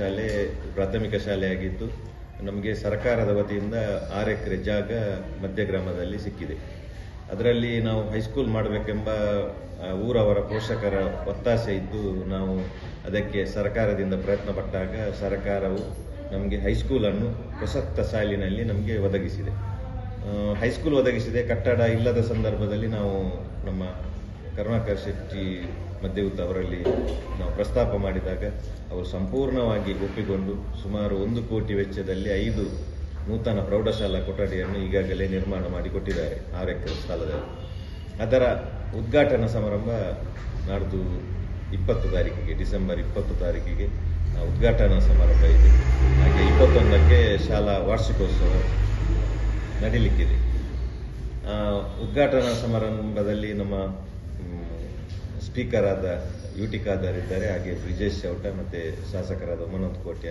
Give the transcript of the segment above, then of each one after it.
ಶಾಲೆ, ಪ್ರಾಥಮಿಕ ಶಾಲೆಯಾಗಿದ್ದು ನಮಗೆ ಸರ್ಕಾರದ ವತಿಯಿಂದ ಆರು ಎಕರೆ ಜಾಗ ಮಧ್ಯ ಗ್ರಾಮದಲ್ಲಿ ಸಿಕ್ಕಿದೆ. ಅದರಲ್ಲಿ ನಾವು ಹೈಸ್ಕೂಲ್ ಮಾಡಬೇಕೆಂಬ ಊರವರ ಪೋಷಕರ ಒತ್ತಾಸೆ ಇದ್ದು, ನಾವು ಅದಕ್ಕೆ ಸರ್ಕಾರದಿಂದ ಪ್ರಯತ್ನ ಪಟ್ಟಾಗ ಸರ್ಕಾರವು ನಮಗೆ ಹೈಸ್ಕೂಲನ್ನು ಪ್ರಸಕ್ತ ಸಾಲಿನಲ್ಲಿ ನಮಗೆ ಒದಗಿಸಿದೆ. ಹೈಸ್ಕೂಲ್ ಒದಗಿಸಿದೆ. ಕಟ್ಟಡ ಇಲ್ಲದ ಸಂದರ್ಭದಲ್ಲಿ ನಾವು ನಮ್ಮ ಕರುಣಾಕರ್ ಶೆಟ್ಟಿ ಮಧ್ಯಯುತ ಅವರಲ್ಲಿ ನಾವು ಪ್ರಸ್ತಾಪ ಮಾಡಿದಾಗ ಅವರು ಸಂಪೂರ್ಣವಾಗಿ ಒಪ್ಪಿಕೊಂಡು ಸುಮಾರು ಒಂದು ಕೋಟಿ ವೆಚ್ಚದಲ್ಲಿ ಐದು ನೂತನ ಪ್ರೌಢಶಾಲಾ ಕೊಠಡಿಯನ್ನು ಈಗಾಗಲೇ ನಿರ್ಮಾಣ ಮಾಡಿಕೊಟ್ಟಿದ್ದಾರೆ ಆರು ಎಕರೆ ಸ್ಥಳದಲ್ಲಿ. ಅದರ ಉದ್ಘಾಟನಾ ಸಮಾರಂಭ ನಾಡ್ದು ಇಪ್ಪತ್ತು ತಾರೀಕಿಗೆ, ಡಿಸೆಂಬರ್ ಇಪ್ಪತ್ತು ತಾರೀಕಿಗೆ ಉದ್ಘಾಟನಾ ಸಮಾರಂಭ ಇದೆ. ಹಾಗೆ ಇಪ್ಪತ್ತೊಂದಕ್ಕೆ ಶಾಲಾ ವಾರ್ಷಿಕೋತ್ಸವ ನಡೀಲಿಕ್ಕಿದೆ. ಉದ್ಘಾಟನಾ ಸಮಾರಂಭದಲ್ಲಿ ನಮ್ಮ ಸ್ಪೀಕರ್ ಆದ ಯು ಟಿ ಇದ್ದಾರೆ, ಹಾಗೆ ಬ್ರಿಜೇಶ್ ಚೌಟ ಮತ್ತು ಶಾಸಕರಾದ ಉಮಾನಂದ್ ಕೋಟ್ಯ,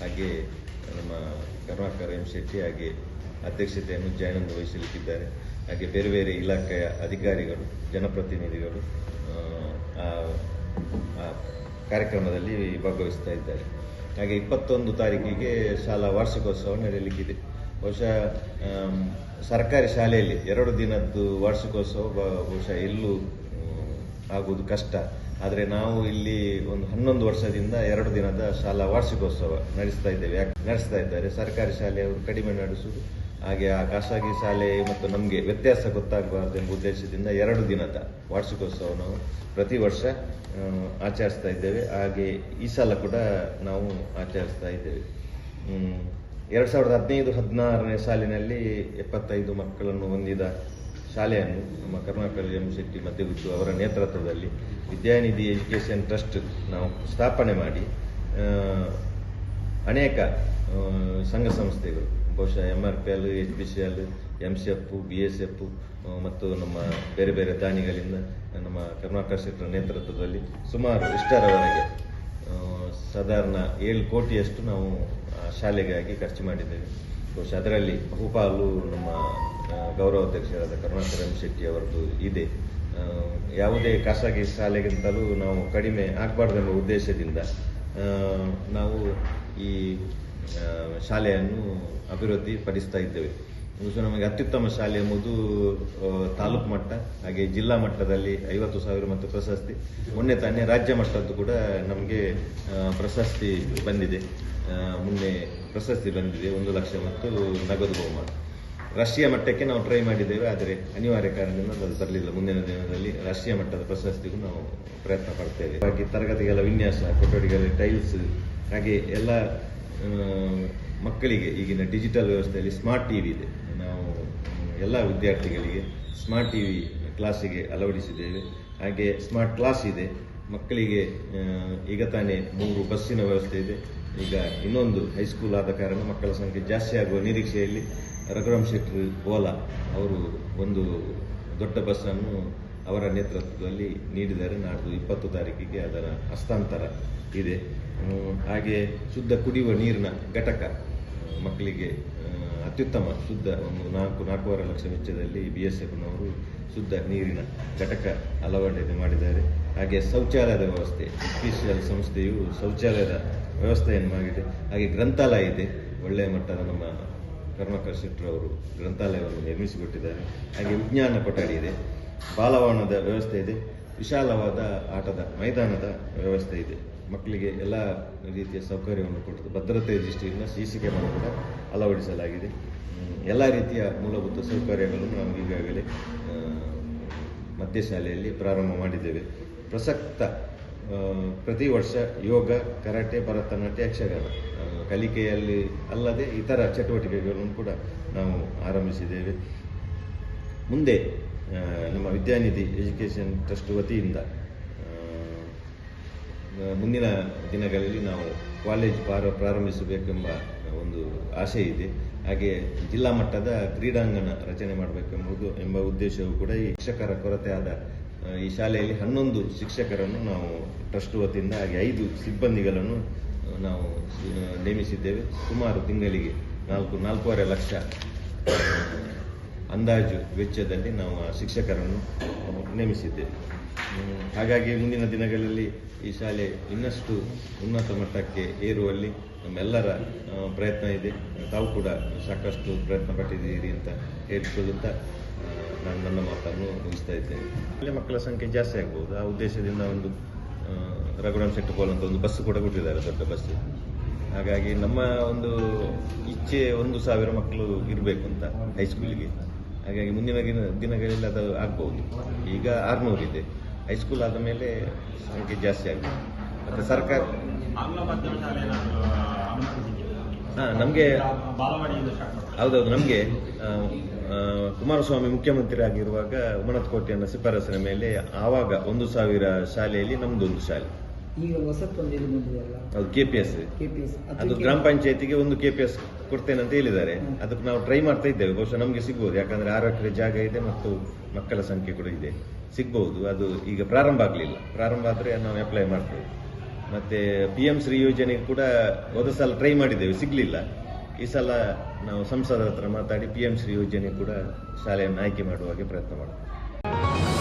ಹಾಗೆ ನಮ್ಮ ಕರುಣಾಕರ್ ಎಂ ಶೆಟ್ಟಿ, ಹಾಗೆ ಅಧ್ಯಕ್ಷತೆಯನ್ನು ಜಯನಂದ್ ವಹಿಸಲಿಕ್ಕಿದ್ದಾರೆ. ಹಾಗೆ ಬೇರೆ ಬೇರೆ ಇಲಾಖೆಯ ಅಧಿಕಾರಿಗಳು, ಜನಪ್ರತಿನಿಧಿಗಳು ಕಾರ್ಯಕ್ರಮದಲ್ಲಿ ಭಾಗವಹಿಸ್ತಾ ಇದ್ದಾರೆ. ಹಾಗೆ ಇಪ್ಪತ್ತೊಂದು ತಾರೀಕಿಗೆ ಶಾಲಾ ವಾರ್ಷಿಕೋತ್ಸವ ನಡೆಯಲಿಕ್ಕಿದೆ. ಬಹುಶಃ ಸರ್ಕಾರಿ ಶಾಲೆಯಲ್ಲಿ ಎರಡು ದಿನದ್ದು ವಾರ್ಷಿಕೋತ್ಸವ, ಬಹುಶಃ ಎಲ್ಲೂ ಆಗುವುದು ಕಷ್ಟ. ಆದರೆ ನಾವು ಇಲ್ಲಿ ಒಂದು ಹನ್ನೊಂದು ವರ್ಷದಿಂದ ಎರಡು ದಿನದ ಶಾಲಾ ವಾರ್ಷಿಕೋತ್ಸವ ನಡೆಸ್ತಾ ಇದ್ದೇವೆ. ನಡೆಸ್ತಾ ಇದ್ದಾರೆ? ಸರ್ಕಾರಿ ಶಾಲೆಯವರು ಕಡಿಮೆ ನಡೆಸುವುದು. ಹಾಗೆ ಆ ಖಾಸಗಿ ಶಾಲೆ ಮತ್ತು ನಮಗೆ ವ್ಯತ್ಯಾಸ ಗೊತ್ತಾಗಬಾರ್ದು ಎಂಬ ಉದ್ದೇಶದಿಂದ ಎರಡು ದಿನದ ವಾರ್ಷಿಕೋತ್ಸವ ನಾವು ಪ್ರತಿ ವರ್ಷ ಆಚರಿಸ್ತಾ ಇದ್ದೇವೆ. ಹಾಗೆ ಈ ಸಲ ಕೂಡ ನಾವು ಆಚರಿಸ್ತಾ ಇದ್ದೇವೆ. ಎರಡು ಸಾವಿರದ ಹದಿನೈದು, ಹದಿನಾರನೇ ಸಾಲಿನಲ್ಲಿ ಎಪ್ಪತ್ತೈದು ಮಕ್ಕಳನ್ನು ಹೊಂದಿದ ಶಾಲೆಯನ್ನು, ನಮ್ಮ ಕರ್ನಾಟಕದಲ್ಲಿ ಎಂ ಶೆಟ್ಟಿ ಮಧ್ಯಗುತ್ತು ಅವರ ನೇತೃತ್ವದಲ್ಲಿ ವಿದ್ಯಾನಿಧಿ ಎಜುಕೇಷನ್ ಟ್ರಸ್ಟ್ ನಾವು ಸ್ಥಾಪನೆ ಮಾಡಿ ಅನೇಕ ಸಂಘ ಸಂಸ್ಥೆಗಳು, ಬಹುಶಃ M R P L H B C L M C F B S F ಮತ್ತು ನಮ್ಮ ಬೇರೆ ಬೇರೆ ದಾನಿಗಳಿಂದ ನಮ್ಮ ಕರ್ನಾಟಕ ಶೆಟ್ಟರ ನೇತೃತ್ವದಲ್ಲಿ ಸುಮಾರು ಇಷ್ಟರವರೆಗೆ ಸಾಧಾರಣ ಏಳು ಕೋಟಿಯಷ್ಟು ನಾವು ಶಾಲೆಗಾಗಿ ಖರ್ಚು ಮಾಡಿದ್ದೇವೆ. ಬಹುಶಃ ಅದರಲ್ಲಿ ಬಹುಪಾಲು ನಮ್ಮ ಗೌರವಾಧ್ಯಕ್ಷರಾದ ಕರುಣಾಕರ ಎಂ ಶೆಟ್ಟಿ ಅವರದ್ದು ಇದೆ. ಯಾವುದೇ ಖಾಸಗಿ ಶಾಲೆಗಿಂತಲೂ ನಾವು ಕಡಿಮೆ ಆಗಬಾರ್ದೆಂಬ ಉದ್ದೇಶದಿಂದ ನಾವು ಈ ಶಾಲೆಯನ್ನು ಅಭಿವೃದ್ಧಿ ಪಡಿಸ್ತಾ ಇದ್ದೇವೆ. ಬಹುಶಃ ನಮಗೆ ಅತ್ಯುತ್ತಮ ಶಾಲೆ ಎಂಬುದು ತಾಲೂಕು ಮಟ್ಟ, ಹಾಗೆ ಜಿಲ್ಲಾ ಮಟ್ಟದಲ್ಲಿ ಐವತ್ತು ಸಾವಿರ ಮತ್ತು ಪ್ರಶಸ್ತಿ. ಮೊನ್ನೆ ತಾನೇ ರಾಜ್ಯ ಮಟ್ಟದ್ದು ಕೂಡ ನಮಗೆ ಪ್ರಶಸ್ತಿ ಬಂದಿದೆ. ಮೊನ್ನೆ ಪ್ರಶಸ್ತಿ ಬಂದಿದೆ, ಒಂದು ಲಕ್ಷ ಮತ್ತು ನಗದು ಬಹುಮಾನ. ರಾಷ್ಟ್ರೀಯ ಮಟ್ಟಕ್ಕೆ ನಾವು ಟ್ರೈ ಮಾಡಿದ್ದೇವೆ, ಆದರೆ ಅನಿವಾರ್ಯ ಕಾರಣದಿಂದ ಅದು ಬರಲಿಲ್ಲ. ಮುಂದಿನ ದಿನದಲ್ಲಿ ರಾಷ್ಟ್ರೀಯ ಮಟ್ಟದ ಪ್ರಶಸ್ತಿಗೂ ನಾವು ಪ್ರಯತ್ನ ಪಡ್ತೇವೆ. ಹಾಗೆ ತರಗತಿಗಳ ವಿನ್ಯಾಸ, ಕೊಠಡಿಗಳ ಟೈಲ್ಸ್ ಹಾಗೆ ಎಲ್ಲ ಮಕ್ಕಳಿಗೆ ಈಗಿನ ಡಿಜಿಟಲ್ ವ್ಯವಸ್ಥೆಯಲ್ಲಿ ಸ್ಮಾರ್ಟ್ ಟಿವಿ ಇದೆ. ಎಲ್ಲ ವಿದ್ಯಾರ್ಥಿಗಳಿಗೆ ಸ್ಮಾರ್ಟ್ ಟಿ ವಿ ಕ್ಲಾಸಿಗೆ ಅಳವಡಿಸಿದ್ದೇವೆ. ಹಾಗೆ ಸ್ಮಾರ್ಟ್ ಕ್ಲಾಸ್ ಇದೆ. ಮಕ್ಕಳಿಗೆ ಈಗ ತಾನೇ ಮೂರು ಬಸ್ಸಿನ ವ್ಯವಸ್ಥೆ ಇದೆ. ಈಗ ಇನ್ನೊಂದು ಹೈಸ್ಕೂಲ್ ಆದ ಕಾರಣ ಮಕ್ಕಳ ಸಂಖ್ಯೆ ಜಾಸ್ತಿ ಆಗುವ ನಿರೀಕ್ಷೆಯಲ್ಲಿ ರಘುರಾಮ್ ಶೆಟ್ಟಿ, ಓಲಾ ಅವರು ಒಂದು ದೊಡ್ಡ ಬಸ್ಸನ್ನು ಅವರ ನೇತೃತ್ವದಲ್ಲಿ ನೀಡಿದ್ದಾರೆ. ನಾಡ್ದು ಇಪ್ಪತ್ತು ತಾರೀಕಿಗೆ ಅದರ ಹಸ್ತಾಂತರ ಇದೆ. ಹಾಗೆ ಶುದ್ಧ ಕುಡಿಯುವ ನೀರಿನ ಘಟಕ ಮಕ್ಕಳಿಗೆ ಅತ್ಯುತ್ತಮ ಶುದ್ಧ ಒಂದು ನಾಲ್ಕು, ನಾಲ್ಕೂವರೆ ಲಕ್ಷ ವೆಚ್ಚದಲ್ಲಿ ಬಿ ಎಸ್ ಎಫ್ನವರು ಶುದ್ಧ ನೀರಿನ ಘಟಕ ಅಳವಡಿಕೆ ಮಾಡಿದ್ದಾರೆ. ಹಾಗೆ ಶೌಚಾಲಯದ ವ್ಯವಸ್ಥೆ ಎಸ್ಪಿಸಿಎಲ್ ಸಂಸ್ಥೆಯು ಶೌಚಾಲಯದ ವ್ಯವಸ್ಥೆಯನ್ನು ಮಾಡಿದೆ. ಹಾಗೆ ಗ್ರಂಥಾಲಯ ಇದೆ. ಒಳ್ಳೆಯ ಮಟ್ಟದ ನಮ್ಮ ಕರ್ಮಕರ್ ಶೆಟ್ಟರವರು ಗ್ರಂಥಾಲಯವನ್ನು ನಿರ್ಮಿಸಿಕೊಟ್ಟಿದ್ದಾರೆ. ಹಾಗೆ ವಿಜ್ಞಾನ ಕೊಠಡಿ ಇದೆ. ಬಾಲಭವನದ ವ್ಯವಸ್ಥೆ ಇದೆ. ವಿಶಾಲವಾದ ಆಟದ ಮೈದಾನದ ವ್ಯವಸ್ಥೆ ಇದೆ. ಮಕ್ಕಳಿಗೆ ಎಲ್ಲ ರೀತಿಯ ಸೌಕರ್ಯವನ್ನು ಕೊಟ್ಟು ಭದ್ರತೆ ದೃಷ್ಟಿಯಿಂದ ಸಿ ಸಿ ಕ್ಯಾಮರಾ ಕೂಡ ಅಳವಡಿಸಲಾಗಿದೆ. ಎಲ್ಲ ರೀತಿಯ ಮೂಲಭೂತ ಸೌಕರ್ಯಗಳನ್ನು ನಾವು ಈಗಾಗಲೇ ಮಧ್ಯಶಾಲೆಯಲ್ಲಿ ಪ್ರಾರಂಭ ಮಾಡಿದ್ದೇವೆ. ಪ್ರಸಕ್ತ ಪ್ರತಿ ವರ್ಷ ಯೋಗ, ಕರಾಟೆ, ಭರತನಾಟ್ಯ, ಯಕ್ಷಗಾನ ಕಲಿಕೆಯಲ್ಲಿ ಅಲ್ಲದೆ ಇತರ ಚಟುವಟಿಕೆಗಳನ್ನು ಕೂಡ ನಾವು ಆರಂಭಿಸಿದ್ದೇವೆ. ಮುಂದೆ ನಮ್ಮ ವಿದ್ಯಾನಿಧಿ ಎಜುಕೇಷನ್ ಟ್ರಸ್ಟ್ ವತಿಯಿಂದ ಮುಂದಿನ ದಿನಗಳಲ್ಲಿ ನಾವು ಕಾಲೇಜ್ ಪ್ರಾರ ಪ್ರಾರಂಭಿಸಬೇಕೆಂಬ ಒಂದು ಆಸೆ ಇದೆ. ಹಾಗೆ ಜಿಲ್ಲಾ ಮಟ್ಟದ ಕ್ರೀಡಾಂಗಣ ರಚನೆ ಮಾಡಬೇಕೆಂಬುದು ಎಂಬ ಉದ್ದೇಶವು ಕೂಡ ಈ ಶಿಕ್ಷಕರ ಕೊರತೆ ಈ ಶಾಲೆಯಲ್ಲಿ ಹನ್ನೊಂದು ಶಿಕ್ಷಕರನ್ನು ನಾವು ಟ್ರಸ್ಟ್ ವತಿಯಿಂದ ಹಾಗೆ ಐದು ಸಿಬ್ಬಂದಿಗಳನ್ನು ನಾವು ನೇಮಿಸಿದ್ದೇವೆ. ಸುಮಾರು ತಿಂಗಳಿಗೆ ನಾಲ್ಕು, ನಾಲ್ಕೂವರೆ ಲಕ್ಷ ಅಂದಾಜು ವೆಚ್ಚದಲ್ಲಿ ನಾವು ಶಿಕ್ಷಕರನ್ನು ನೇಮಿಸಿದ್ದೇವೆ. ಹಾಗಾಗಿ ಮುಂದಿನ ದಿನಗಳಲ್ಲಿ ಈ ಶಾಲೆ ಇನ್ನಷ್ಟು ಉನ್ನತ ಮಟ್ಟಕ್ಕೆ ಏರುವಲ್ಲಿ ನಮ್ಮೆಲ್ಲರ ಪ್ರಯತ್ನ ಇದೆ. ತಾವು ಕೂಡ ಸಾಕಷ್ಟು ಪ್ರಯತ್ನ ಪಟ್ಟಿದ್ದೀರಿ ಅಂತ ಹೇಳ್ಕೊಳ್ಳುತ್ತಾ ನಾನು ನನ್ನ ಮಾತನ್ನು ಮುಗಿಸ್ತಾ ಇದ್ದೇನೆ. ಮಕ್ಕಳ ಸಂಖ್ಯೆ ಜಾಸ್ತಿ ಆಗ್ಬೋದು. ಆ ಉದ್ದೇಶದಿಂದ ಒಂದು ರಘುರಾಮ್ ಶೆಟ್ಟಪೋಲ್ ಅಂತ ಒಂದು ಬಸ್ ಕೂಡ ಕೊಟ್ಟಿದ್ದಾರೆ, ದೊಡ್ಡ ಬಸ್. ಹಾಗಾಗಿ ನಮ್ಮ ಒಂದು ಇಚ್ಛೆ ಒಂದು ಸಾವಿರ ಮಕ್ಕಳು ಇರಬೇಕು ಅಂತ ಹೈಸ್ಕೂಲಿಗೆ. ಹಾಗಾಗಿ ಮುಂದಿನ ದಿನ, ದಿನಗಳಲ್ಲಿ ಅದು ಆಗ್ಬೋದು. ಈಗ ಆರ್ನೂರು ಇದೆ. ಹೈಸ್ಕೂಲ್ ಆದ ಮೇಲೆ ಸಂಖ್ಯೆ ಜಾಸ್ತಿ ಆಗಿದೆ. ಮತ್ತೆ ಸರ್ಕಾರ ಹಾಂ ನಮಗೆ ಬಾಲವಾಡಿಯಿಂದ ಸ್ಟಾರ್ಟ್ ಮಾಡ್ತಾರೆ. ಹೌದೌದು ನಮಗೆ ಕುಮಾರಸ್ವಾಮಿ ಮುಖ್ಯಮಂತ್ರಿ ಆಗಿರುವಾಗ ಉಮನತ್ ಕೋಟೆಯನ್ನು ಶಿಫಾರಸಿನ ಮೇಲೆ ಆವಾಗ ಒಂದು ಸಾವಿರ ಶಾಲೆಯಲ್ಲಿ ನಮ್ದೊಂದು ಶಾಲೆ. ಎಸ್ ಕೆ ಪಿ ಎಸ್ ಅದು ಗ್ರಾಮ ಪಂಚಾಯತಿಗೆ ಒಂದು ಕೆ ಪಿ ಎಸ್ ಕೊಡ್ತೇನೆ ಅಂತ ಹೇಳಿದ್ದಾರೆ. ಅದಕ್ಕೆ ನಾವು ಟ್ರೈ ಮಾಡ್ತಾ ಇದ್ದೇವೆ. ಬಹುಶಃ ನಮಗೆ ಸಿಗ್ಬೋದು. ಯಾಕಂದ್ರೆ ಆರು ಎಕರೆ ಜಾಗ ಇದೆ ಮತ್ತು ಮಕ್ಕಳ ಸಂಖ್ಯೆ ಕೂಡ ಇದೆ. ಸಿಗ್ಬಹುದು ಅದು ಈಗ ಪ್ರಾರಂಭ ಆಗಲಿಲ್ಲ. ಪ್ರಾರಂಭ ಆದರೆ ನಾವು ಅಪ್ಲೈ ಮಾಡ್ತೇವೆ. ಮತ್ತೆ ಪಿ ಎಂ ಶ್ರೀ ಯೋಜನೆ ಕೂಡ ಹೋದ ಸಲ ಟ್ರೈ ಮಾಡಿದ್ದೇವೆ. ಸಿಗ್ಲಿಲ್ಲ. ಈ ಸಲ ನಾವು ಸಂಸದ ಹತ್ರ ಮಾತಾಡಿ ಪಿ ಎಂ ಶ್ರೀ ಯೋಜನೆ ಕೂಡ ಶಾಲೆಯನ್ನು ಆಯ್ಕೆ ಮಾಡುವಾಗೆ ಪ್ರಯತ್ನ ಮಾಡ್ತೇವೆ.